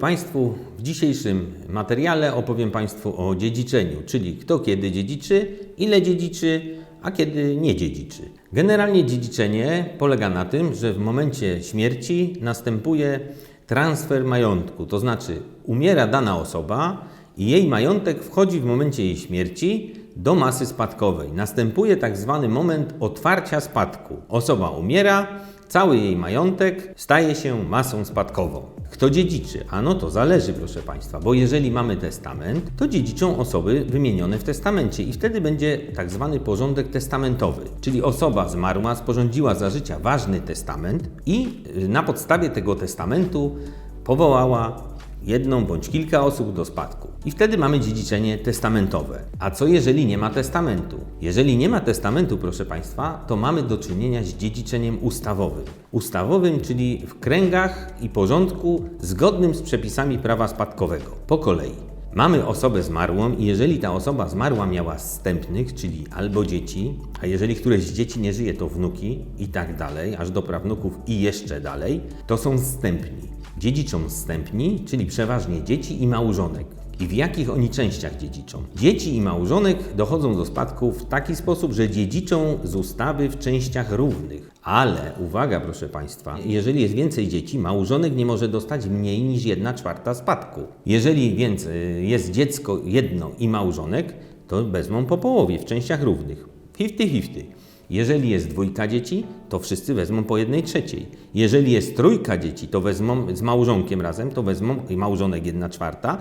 Państwu, w dzisiejszym materiale opowiem Państwu o dziedziczeniu, czyli kto kiedy dziedziczy, ile dziedziczy, a kiedy nie dziedziczy. Generalnie dziedziczenie polega na tym, że w momencie śmierci następuje transfer majątku, to znaczy umiera dana osoba i jej majątek wchodzi w momencie jej śmierci do masy spadkowej. Następuje tak zwany moment otwarcia spadku. Osoba umiera, cały jej majątek staje się masą spadkową. Kto dziedziczy? Ano to zależy, proszę Państwa, bo jeżeli mamy testament, to dziedziczą osoby wymienione w testamencie i wtedy będzie tak zwany porządek testamentowy, czyli osoba zmarła sporządziła za życia ważny testament i y, na podstawie tego testamentu powołała jedną bądź kilka osób do spadku. I wtedy mamy dziedziczenie testamentowe. A co jeżeli nie ma testamentu? Jeżeli nie ma testamentu, proszę Państwa, to mamy do czynienia z dziedziczeniem ustawowym. Ustawowym, czyli w kręgach i porządku zgodnym z przepisami prawa spadkowego. Po kolei. Mamy osobę zmarłą i jeżeli ta osoba zmarła miała zstępnych, czyli albo dzieci, a jeżeli któreś z dzieci nie żyje, to wnuki i tak dalej, aż do prawnuków i jeszcze dalej, to są zstępni. Dziedziczą zstępni, czyli przeważnie dzieci i małżonek. I w jakich oni częściach dziedziczą? Dzieci i małżonek dochodzą do spadku w taki sposób, że dziedziczą z ustawy w częściach równych. Ale uwaga, proszę Państwa, jeżeli jest więcej dzieci, małżonek nie może dostać mniej niż 1 czwarta spadku. Jeżeli więc y, jest dziecko jedno i małżonek, to wezmą po połowie w częściach równych. 50-50. Jeżeli jest dwójka dzieci, to wszyscy wezmą po jednej trzeciej. Jeżeli jest trójka dzieci, to wezmą z małżonkiem razem, to wezmą małżonek jedna czwarta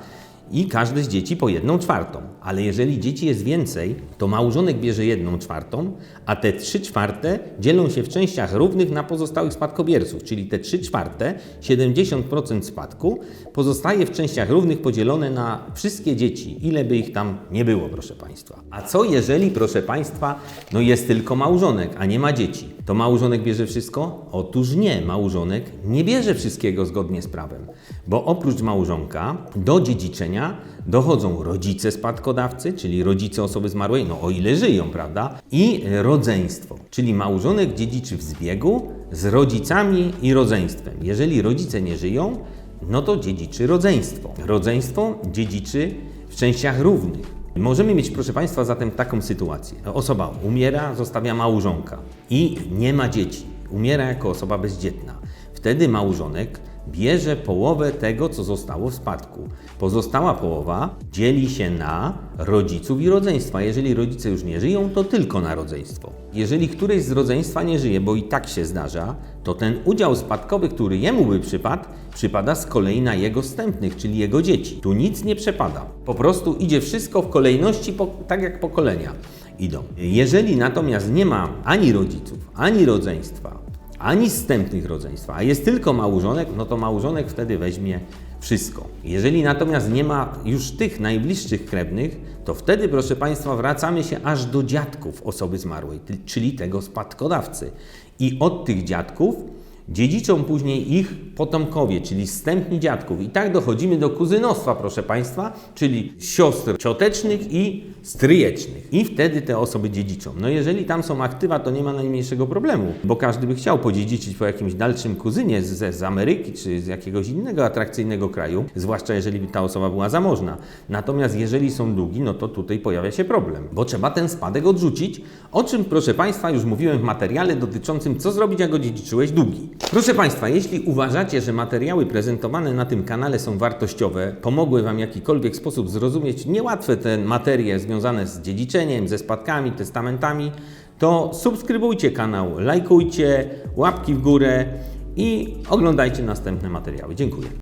i każde z dzieci po jedną czwartą. Ale jeżeli dzieci jest więcej, to małżonek bierze jedną czwartą, a te trzy czwarte dzielą się w częściach równych na pozostałych spadkobierców, czyli te trzy czwarte, 70% spadku, pozostaje w częściach równych podzielone na wszystkie dzieci, ile by ich tam nie było, proszę Państwa. A co jeżeli, proszę Państwa, no jest tylko małżonek, a nie ma dzieci? To małżonek bierze wszystko? Otóż nie, małżonek nie bierze wszystkiego zgodnie z prawem, bo oprócz małżonka do dziedziczenia dochodzą rodzice spadkodawcy, czyli rodzice osoby zmarłej, no o ile żyją, prawda? I rodzeństwo, czyli małżonek dziedziczy w zbiegu z rodzicami i rodzeństwem. Jeżeli rodzice nie żyją, no to dziedziczy rodzeństwo. Rodzeństwo dziedziczy w częściach równych. Możemy mieć, proszę Państwa, zatem taką sytuację. Osoba umiera, zostawia małżonka i nie ma dzieci. Umiera jako osoba bezdzietna. Wtedy małżonek bierze połowę tego, co zostało w spadku. Pozostała połowa dzieli się na rodziców i rodzeństwa. Jeżeli rodzice już nie żyją, to tylko na rodzeństwo. Jeżeli któryś z rodzeństwa nie żyje, bo i tak się zdarza, to ten udział spadkowy, który jemu by przypadł, przypada z kolei na jego wstępnych, czyli jego dzieci. Tu nic nie przepada. Po prostu idzie wszystko w kolejności, po, tak jak pokolenia idą. Jeżeli natomiast nie ma ani rodziców, ani rodzeństwa, ani zstępnych rodzeństwa, a jest tylko małżonek, no to małżonek wtedy weźmie wszystko. Jeżeli natomiast nie ma już tych najbliższych krewnych, to wtedy, proszę Państwa, wracamy się aż do dziadków osoby zmarłej, czyli tego spadkodawcy. I od tych dziadków dziedziczą później ich potomkowie, czyli zstępni dziadków. I tak dochodzimy do kuzynostwa, proszę Państwa, czyli siostr ciotecznych i stryjecznych. I wtedy te osoby dziedziczą. No jeżeli tam są aktywa, to nie ma najmniejszego problemu, bo każdy by chciał podziedziczyć po jakimś dalszym kuzynie z, z Ameryki czy z jakiegoś innego atrakcyjnego kraju, zwłaszcza jeżeli ta osoba była zamożna. Natomiast jeżeli są długi, no to tutaj pojawia się problem, bo trzeba ten spadek odrzucić, o czym, proszę Państwa, już mówiłem w materiale dotyczącym, co zrobić, jak odziedziczyłeś długi. Proszę Państwa, jeśli uważacie, że materiały prezentowane na tym kanale są wartościowe, pomogły Wam w jakikolwiek sposób zrozumieć niełatwe te materie związane z dziedziczeniem, ze spadkami, testamentami, to subskrybujcie kanał, lajkujcie, łapki w górę i oglądajcie następne materiały. Dziękuję.